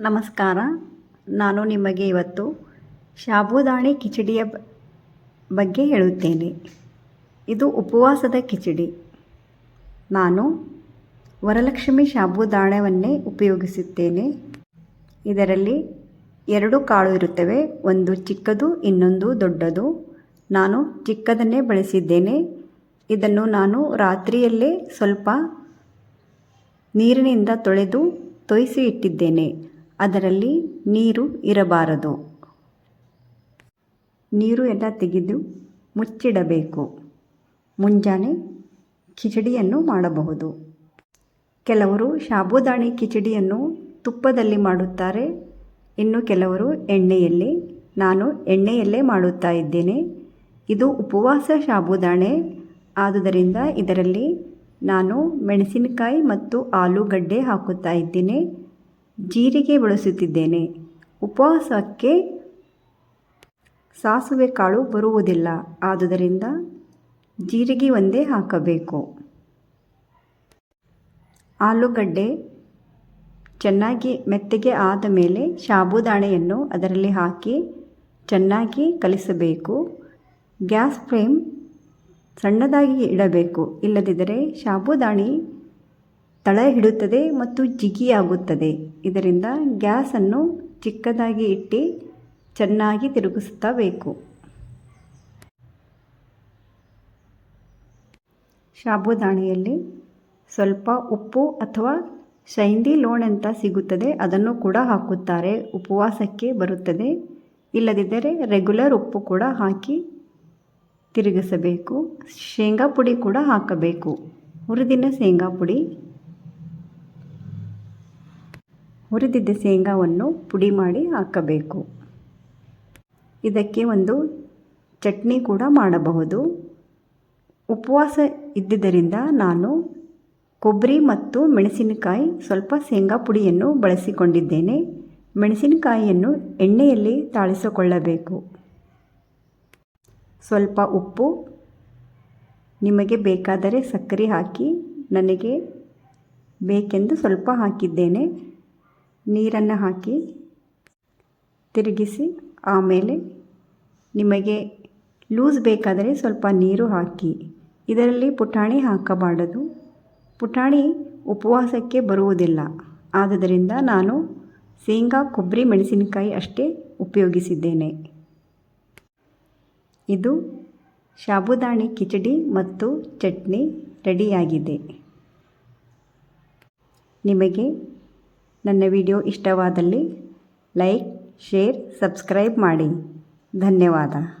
ನಮಸ್ಕಾರ. ನಾನು ನಿಮಗೆ ಇವತ್ತು ಶಾಬುದಾಣಿ ಕಿಚಡಿಯ ಬಗ್ಗೆ ಹೇಳುತ್ತೇನೆ. ಇದು ಉಪವಾಸದ ಕಿಚಡಿ. ನಾನು ವರಲಕ್ಷ್ಮಿ ಸಾಬುದಾಣವನ್ನೇ ಉಪಯೋಗಿಸುತ್ತೇನೆ. ಇದರಲ್ಲಿ ಎರಡು ಕಾಳು ಇರುತ್ತವೆ, ಒಂದು ಚಿಕ್ಕದು, ಇನ್ನೊಂದು ದೊಡ್ಡದು. ನಾನು ಚಿಕ್ಕದನ್ನೇ ಬಳಸಿದ್ದೇನೆ. ಇದನ್ನು ನಾನು ರಾತ್ರಿಯಲ್ಲೇ ಸ್ವಲ್ಪ ನೀರಿನಿಂದ ತೊಳೆದು ತೊಯಿಸಿ ಇಟ್ಟಿದ್ದೇನೆ. ಅದರಲ್ಲಿ ನೀರು ಇರಬಾರದು. ನೀರು ಎಲ್ಲ ತೆಗೆದು ಮುಚ್ಚಿಡಬೇಕು. ಮುಂಜಾನೆ ಕಿಚಡಿಯನ್ನು ಮಾಡಬಹುದು. ಕೆಲವರು ಸಾಬುದಾಣಿ ಕಿಚಡಿಯನ್ನು ತುಪ್ಪದಲ್ಲಿ ಮಾಡುತ್ತಾರೆ. ಇನ್ನು ಕೆಲವರು ಎಣ್ಣೆಯಲ್ಲಿ, ನಾನು ಎಣ್ಣೆಯಲ್ಲೇ ಮಾಡುತ್ತಾ ಇದ್ದೇನೆ. ಇದು ಉಪವಾಸ ಸಾಬುದಾಣೆ ಆದುದರಿಂದ ಇದರಲ್ಲಿ ನಾನು ಮೆಣಸಿನಕಾಯಿ ಮತ್ತು ಆಲೂಗಡ್ಡೆ ಹಾಕುತ್ತಾ ಇದ್ದೇನೆ. ಜೀರಿಗೆ ಬಳಸುತ್ತಿದ್ದೇನೆ. ಉಪವಾಸಕ್ಕೆ ಸಾಸುವೆ ಕಾಳು ಬರುವುದಿಲ್ಲ. ಆದುದರಿಂದ ಜೀರಿಗೆ ಒಂದೇ ಹಾಕಬೇಕು. ಆಲೂಗಡ್ಡೆ ಚೆನ್ನಾಗಿ ಮೆತ್ತಗೆ ಆದ ಮೇಲೆ ಸಾಬುದಾಣೆಯನ್ನು ಅದರಲ್ಲಿ ಹಾಕಿ ಚೆನ್ನಾಗಿ ಕಲಿಸಬೇಕು. ಗ್ಯಾಸ್ ಫ್ಲೇಮ್ ಸಣ್ಣದಾಗಿ ಇಡಬೇಕು. ಇಲ್ಲದಿದ್ದರೆ ಸಾಬುದಾಣಿ ತಳ ಹಿಡುತ್ತದೆ ಮತ್ತು ಜಿಗಿಯಾಗುತ್ತದೆ. ಇದರಿಂದ ಗ್ಯಾಸನ್ನು ಚಿಕ್ಕದಾಗಿ ಇಟ್ಟು ಚೆನ್ನಾಗಿ ತಿರುಗಿಸ್ತಾ ಬೇಕು. ಸ್ವಲ್ಪ ಉಪ್ಪು ಅಥವಾ ಶೈಂದಿ ಲೋಣ್ ಅಂತ ಸಿಗುತ್ತದೆ. ಅದನ್ನು ಕೂಡ ಹಾಕುತ್ತಾರೆ. ಉಪವಾಸಕ್ಕೆ ಬರುತ್ತದೆ. ಇಲ್ಲದಿದ್ದರೆ ರೆಗ್ಯುಲರ್ ಉಪ್ಪು ಕೂಡ ಹಾಕಿ ತಿರುಗಿಸಬೇಕು. ಶೇಂಗಾ ಪುಡಿ ಕೂಡ ಹಾಕಬೇಕು. ಹುರಿದಿನ ಶೇಂಗಾ ಪುಡಿ. ಹುರಿದಿದ್ದ ಶೇಂಗಾವನ್ನು ಪುಡಿ ಮಾಡಿ ಹಾಕಬೇಕು. ಇದಕ್ಕೆ ಒಂದು ಚಟ್ನಿ ಕೂಡ ಮಾಡಬಹುದು. ಉಪವಾಸ ಇದ್ದಿದ್ದರಿಂದ ನಾನು ಕೊಬ್ಬರಿ ಮತ್ತು ಮೆಣಸಿನಕಾಯಿ, ಸ್ವಲ್ಪ ಶೇಂಗಾ ಪುಡಿಯನ್ನು ಬಳಸಿಕೊಂಡಿದ್ದೇನೆ. ಮೆಣಸಿನಕಾಯಿಯನ್ನು ಎಣ್ಣೆಯಲ್ಲಿ ತಾಳಿಸಿಕೊಳ್ಳಬೇಕು. ಸ್ವಲ್ಪ ಉಪ್ಪು, ನಿಮಗೆ ಬೇಕಾದರೆ ಸಕ್ಕರೆ ಹಾಕಿ, ನನಗೆ ಬೇಕೆಂದು ಸ್ವಲ್ಪ ಹಾಕಿದ್ದೇನೆ. ನೀರನ್ನು ಹಾಕಿ ತಿರುಗಿಸಿ ಆಮೇಲೆ ನಿಮಗೆ ಲೂಸ್ ಬೇಕಾದರೆ ಸ್ವಲ್ಪ ನೀರು ಹಾಕಿ. ಇದರಲ್ಲಿ ಪುಟಾಣಿ ಹಾಕಬಾರದು. ಪುಟಾಣಿ ಉಪವಾಸಕ್ಕೆ ಬರುವುದಿಲ್ಲ. ಆದ್ದರಿಂದ ನಾನು ಶೇಂಗಾ, ಕೊಬ್ಬರಿ, ಮೆಣಸಿನಕಾಯಿ ಅಷ್ಟೇ ಉಪಯೋಗಿಸಿದ್ದೇನೆ. ಇದು ಸಾಬುದಾಣಿ, ಕಿಚಡಿ ಮತ್ತು ಚಟ್ನಿ ರೆಡಿಯಾಗಿದೆ. ನಿಮಗೆ ನನ್ನ ವಿಡಿಯೋ ಇಷ್ಟವಾದಲ್ಲಿ ಲೈಕ್ ಶೇರ್ ಸಬ್ಸ್ಕ್ರೈಬ್ ಮಾಡಿ. ಧನ್ಯವಾದ.